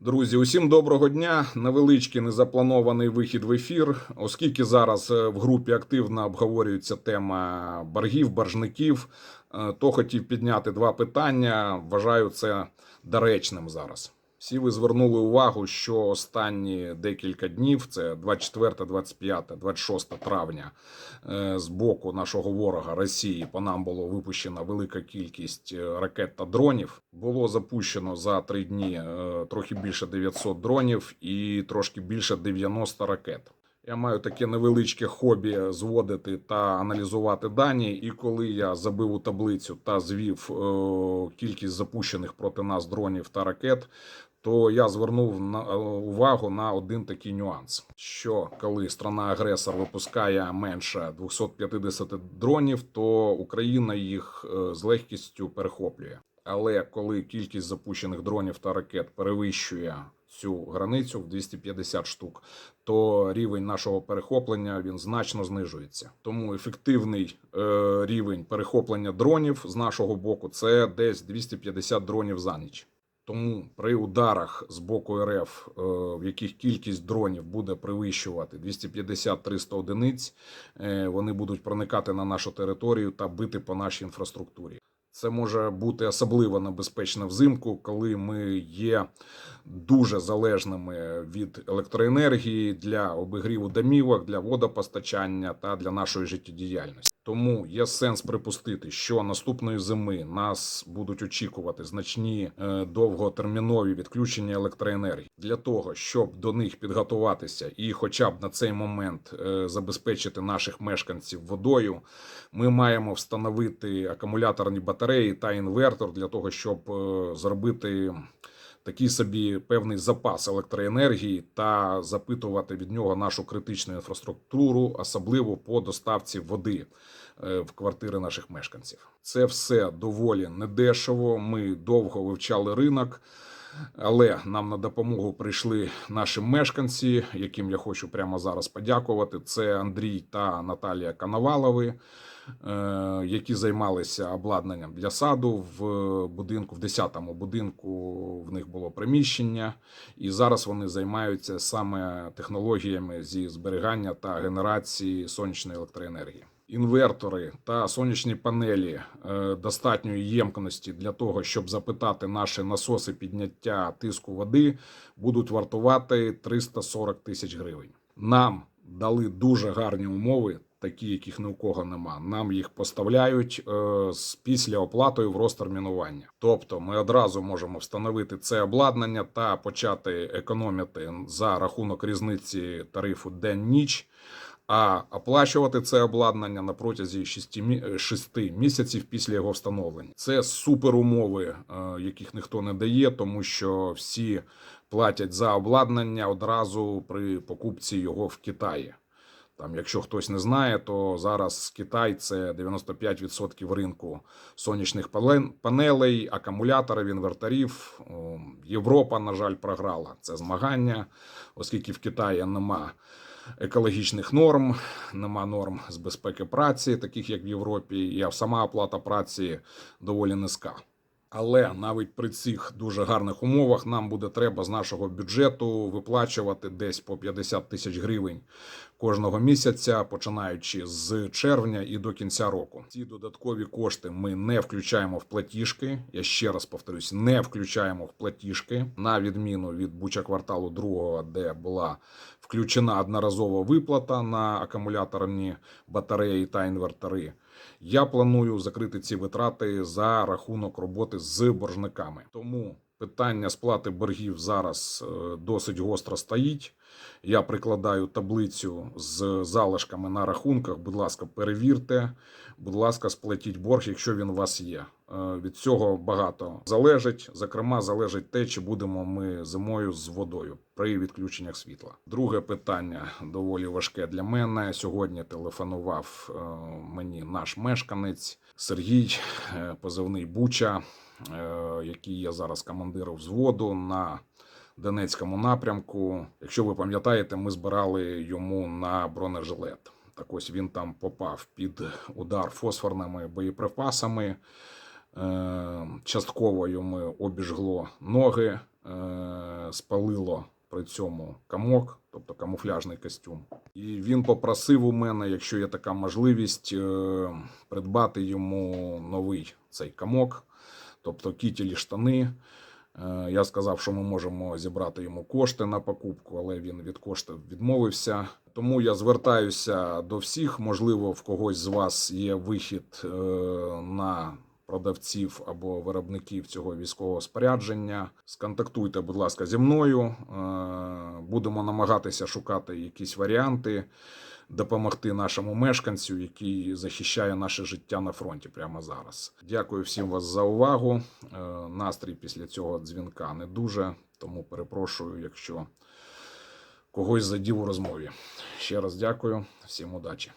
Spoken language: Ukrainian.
Друзі, усім доброго дня. Невеличкий незапланований вихід в ефір, оскільки зараз е, в групі активно обговорюється тема боргів, боржників, е, то хотів підняти два питання. Вважаю це доречним зараз. Всі ви звернули увагу, що останні декілька днів, це 24, 25, 26 травня, е, з боку нашого ворога Росії по нам було випущена велика кількість е, ракет та дронів. Було запущено за три дні е, трохи більше 900 дронів і трошки більше 90 ракет. Я маю таке невеличке хобі зводити та аналізувати дані. І коли я забив у таблицю та звів е, кількість запущених проти нас дронів та ракет, то я звернув на е, увагу на один такий нюанс: що коли страна-агресор випускає менше 250 дронів, то Україна їх е, з легкістю перехоплює. Але коли кількість запущених дронів та ракет перевищує цю границю в 250 штук, то рівень нашого перехоплення він значно знижується. Тому ефективний е, рівень перехоплення дронів з нашого боку це десь 250 дронів за ніч. Тому при ударах з боку РФ, е, в яких кількість дронів буде перевищувати 250-300 одиниць, е, вони будуть проникати на нашу територію та бити по нашій інфраструктурі. Це може бути особливо небезпечно взимку, коли ми є дуже залежними від електроенергії для обігріву домівок, для водопостачання та для нашої життєдіяльності. Тому є сенс припустити, що наступної зими нас будуть очікувати значні е, довготермінові відключення електроенергії для того, щоб до них підготуватися і, хоча б на цей момент, е, забезпечити наших мешканців водою. Ми маємо встановити акумуляторні батареї та інвертор для того, щоб е, зробити такий собі певний запас електроенергії та запитувати від нього нашу критичну інфраструктуру, особливо по доставці води е, в квартири наших мешканців. Це все доволі недешево. Ми довго вивчали ринок. Але нам на допомогу прийшли наші мешканці, яким я хочу прямо зараз подякувати. Це Андрій та Наталія Коновалови, е, які займалися обладнанням для саду в будинку, в 10-му будинку. В них було приміщення, і зараз вони займаються саме технологіями зі зберігання та генерації сонячної електроенергії. Інвертори та сонячні панелі е, достатньої ємкості для того, щоб запитати наші насоси підняття тиску води, будуть вартувати 340 тисяч гривень. Нам дали дуже гарні умови, такі, яких ні у кого нема. Нам їх поставляють е, з після оплатою в розтермінування. Тобто, ми одразу можемо встановити це обладнання та почати економити за рахунок різниці тарифу день-ніч. А оплачувати це обладнання на протязі 6, 6 місяців після його встановлення. Це супер умови, е, яких ніхто не дає, тому що всі платять за обладнання одразу при покупці його в Китаї. Там, якщо хтось не знає, то зараз Китай це 95% ринку сонячних панелей, акумуляторів, інверторів. Європа, на жаль, програла це змагання, оскільки в Китаї нема екологічних норм, нема норм з безпеки праці, таких як в Європі, Я сама оплата праці доволі низька. Але навіть при цих дуже гарних умовах нам буде треба з нашого бюджету виплачувати десь по 50 тисяч гривень кожного місяця, починаючи з червня і до кінця року. Ці додаткові кошти ми не включаємо в платіжки. Я ще раз повторюсь, не включаємо в платіжки на відміну від буча кварталу другого, де була включена одноразова виплата на акумуляторні батареї та інвертори. Я планую закрити ці витрати за рахунок роботи з боржниками. Тому питання сплати боргів зараз е, досить гостро стоїть. Я прикладаю таблицю з залишками на рахунках. Будь ласка, перевірте. Будь ласка, сплатіть борг, якщо він у вас є. Е, Від цього багато залежить. Зокрема, залежить те, чи будемо ми зимою з водою при відключеннях світла. Друге питання доволі важке для мене. Сьогодні телефонував е, мені наш мешканець Сергій, е, позивний Буча, який є зараз командиром взводу на Донецькому напрямку. Якщо ви пам'ятаєте, ми збирали йому на бронежилет. Так ось він там попав під удар фосфорними боєприпасами. Е, Частково йому обіжгло ноги. Е, спалило при цьому камок, тобто камуфляжний костюм. І він попросив у мене, якщо є така можливість, е, придбати йому новий цей камок, тобто кітілі штани. Е, Я сказав, що ми можемо зібрати йому кошти на покупку, але він від коштів відмовився. Тому я звертаюся до всіх. Можливо, в когось з вас є вихід е, на продавців або виробників цього військового спорядження. Сконтактуйте, будь ласка, зі мною. Е, Будемо намагатися шукати якісь варіанти, допомогти нашому мешканцю, який захищає наше життя на фронті прямо зараз. Дякую всім вас за увагу. Е, Настрій після цього дзвінка не дуже, тому перепрошую, якщо когось задів у розмові. Ще раз дякую, всім удачі.